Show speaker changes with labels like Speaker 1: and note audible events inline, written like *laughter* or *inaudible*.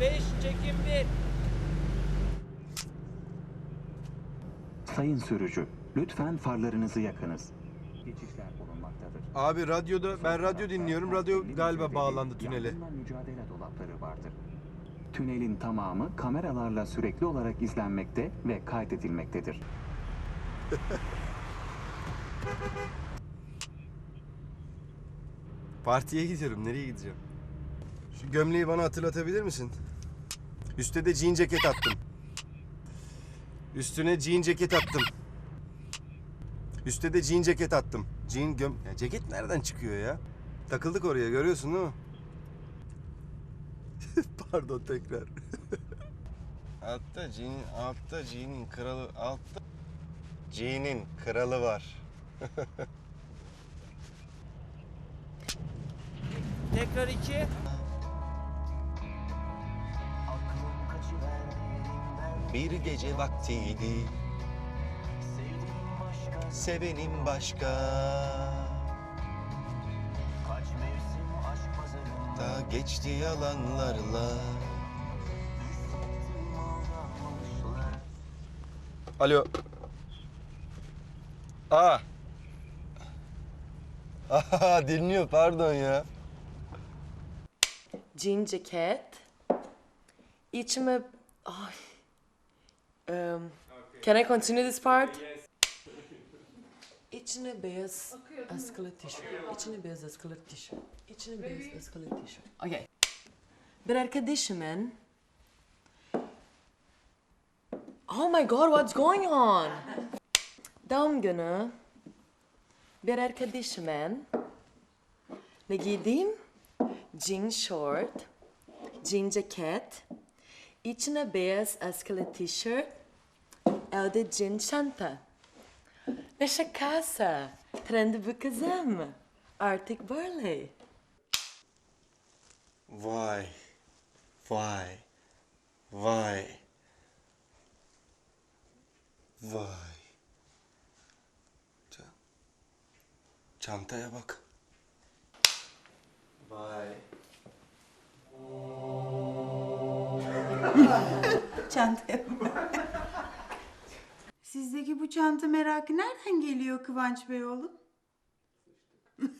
Speaker 1: 5 çekim 1.
Speaker 2: Sayın sürücü, lütfen farlarınızı yakınız. Geçişler bulunmaktadır.
Speaker 3: Abi radyoda ben radyo dinliyorum. Radyo galiba bağlandı tünele.
Speaker 2: Yangınla mücadele dolapları vardır. Tünelin tamamı kameralarla sürekli olarak izlenmekte ve kaydedilmektedir. *laughs*
Speaker 3: Partiye gidiyorum. Nereye gideceğim? Şu gömleği bana hatırlatabilir misin? Üste de jean ceket attım. Üstüne jean ceket attım. Üste de jean ceket attım. Jean göm... Ya ceket nereden çıkıyor ya? Takıldık oraya görüyorsun değil mi? *laughs* Pardon tekrar. *laughs* altta jean, altta jean'in kralı, altta jean'in kralı var.
Speaker 1: Tekrar 2.
Speaker 3: Bir gece vaktiydi. Sevenim başka. Da geçti yalanlarla. Alo. Aa. Aha dinliyor pardon ya.
Speaker 4: Jean ceket. İçime... Ay. Um, can I continue this part? İçine beyaz askılı tişört. İçine beyaz askılı tişört. İçine beyaz askılı tişört. Okay. Bir arkadaşımın... Oh my god, what's going on? Doğum günü bir arkadaşımın ve giydiğim jean short, jean ceket, içine beyaz askılı tişört, elde jean çanta. Ne şakası. Trendi bu kızım. Artık böyle.
Speaker 3: Vay Vay Vay Vay Ça- Çantaya bak Vay
Speaker 5: Çantaya çanta merakı nereden geliyor Kıvanç Bey oğlum? *laughs*